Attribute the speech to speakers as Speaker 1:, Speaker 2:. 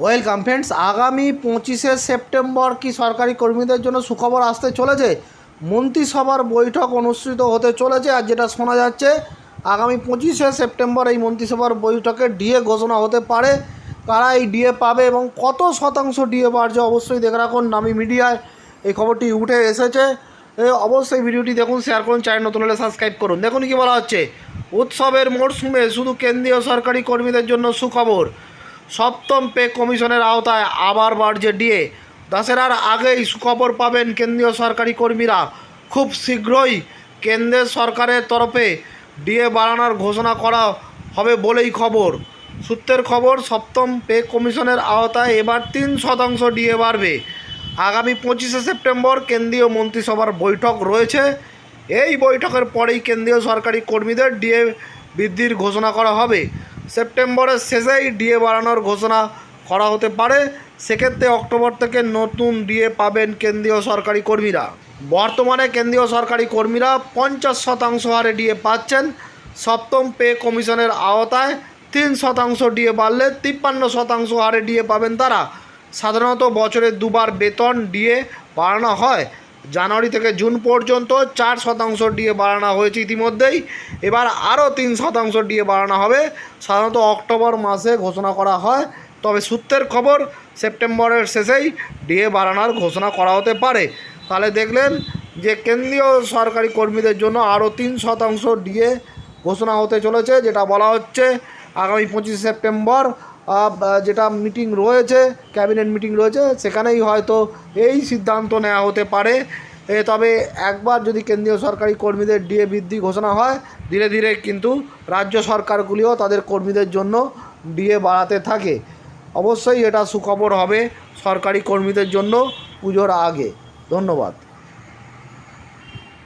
Speaker 1: Welcome friends, আগামী পঁচিশে September কি সরকারি কর্মীদের জন্য সুখবর আসতে চলেছে? মন্ত্রিসভার বৈঠক অনুষ্ঠিত হতে চলেছে আর যেটা শোনা যাচ্ছে, আগামী পঁচিশে সেপ্টেম্বর এই মন্ত্রিসভার বৈঠকে ডিএ ঘোষণা হতে পারে। কারা এই ডিএ পাবে এবং কত শতাংশ ডিএ বাড়ছে অবশ্যই দেখে রাখুন, নামি মিডিয়ায় এই খবরটি উঠে এসেছে। অবশ্যই ভিডিওটি দেখুন শেয়ার করুন চ্যানেল নতুন হলে সাবস্ক্রাইব করুন। দেখুন কি বলা হচ্ছে, উৎসবের মরশুমে শুধু কেন্দ্রীয় সরকারি কর্মীদের জন্য সুখবর। সপ্তম পে কমিশনের আওতায় আবার বাড়ছে ডিএ। দশেরার আগেই সুখবর পাবেন কেন্দ্রীয় সরকারি কর্মীরা। খুব শীঘ্রই কেন্দ্রের সরকারের তরফে ডিএ বাড়ানোর ঘোষণা করা হবে বলেই খবর। সূত্রের খবর, সপ্তম পে কমিশনের আওতায় এবার তিন শতাংশ ডিএ বাড়বে। আগামী পঁচিশে সেপ্টেম্বর কেন্দ্রীয় মন্ত্রিসভার বৈঠক রয়েছে। এই বৈঠকের পরেই কেন্দ্রীয় সরকারি কর্মীদের ডিএ বৃদ্ধির ঘোষণা করা হবে। সেপ্টেম্বরের শেষেই ডিএ বাড়ানোর ঘোষণা করা হতে পারে। সেক্ষেত্রে অক্টোবর থেকে নতুন ডিএ পাবেন কেন্দ্রীয় সরকারি কর্মীরা। বর্তমানে কেন্দ্রীয় সরকারি কর্মীরা পঞ্চাশ শতাংশ হারে ডিএ পাচ্ছেন। সপ্তম পে কমিশনের আওতায় তিন শতাংশ ডিএ বাড়লে তিপ্পান্ন শতাংশ হারে ডিএ পাবেন তারা। সাধারণত বছরে দুবার বেতন ডিএ বাড়ানো হয়। জানুয়ারি থেকে জুন পর্যন্ত চার শতাংশ ডিএ বাড়ানো হয়েছে ইতিমধ্যেই। এবার আরও তিন শতাংশ ডিএ বাড়ানো হবে। সাধারণত অক্টোবর মাসে ঘোষণা করা হয়, তবে সূত্রের খবর সেপ্টেম্বরের শেষেই ডিএ বাড়ানোর ঘোষণা করা হতে পারে। তাহলে দেখলেন যে কেন্দ্রীয় সরকারি কর্মীদের জন্য আরও তিন শতাংশ ডিএ ঘোষণা হতে চলেছে, যেটা বলা হচ্ছে আগামী পঁচিশে সেপ্টেম্বর যেটা মিটিং রয়েছে ক্যাবিনেট মিটিং রয়েছে, সেখানেই হয়তো এই সিদ্ধান্ত নেওয়া হতে পারে। তবে একবার যদি কেন্দ্রীয় সরকারি কর্মীদের ডিএ বৃদ্ধি ঘোষণা হয়, ধীরে ধীরে কিন্তু রাজ্য সরকারগুলিও তাদের কর্মীদের জন্য ডিএ বাড়াতে থাকে। অবশ্যই এটা সুখবর হবে সরকারি কর্মীদের জন্য পুজোর আগে। ধন্যবাদ।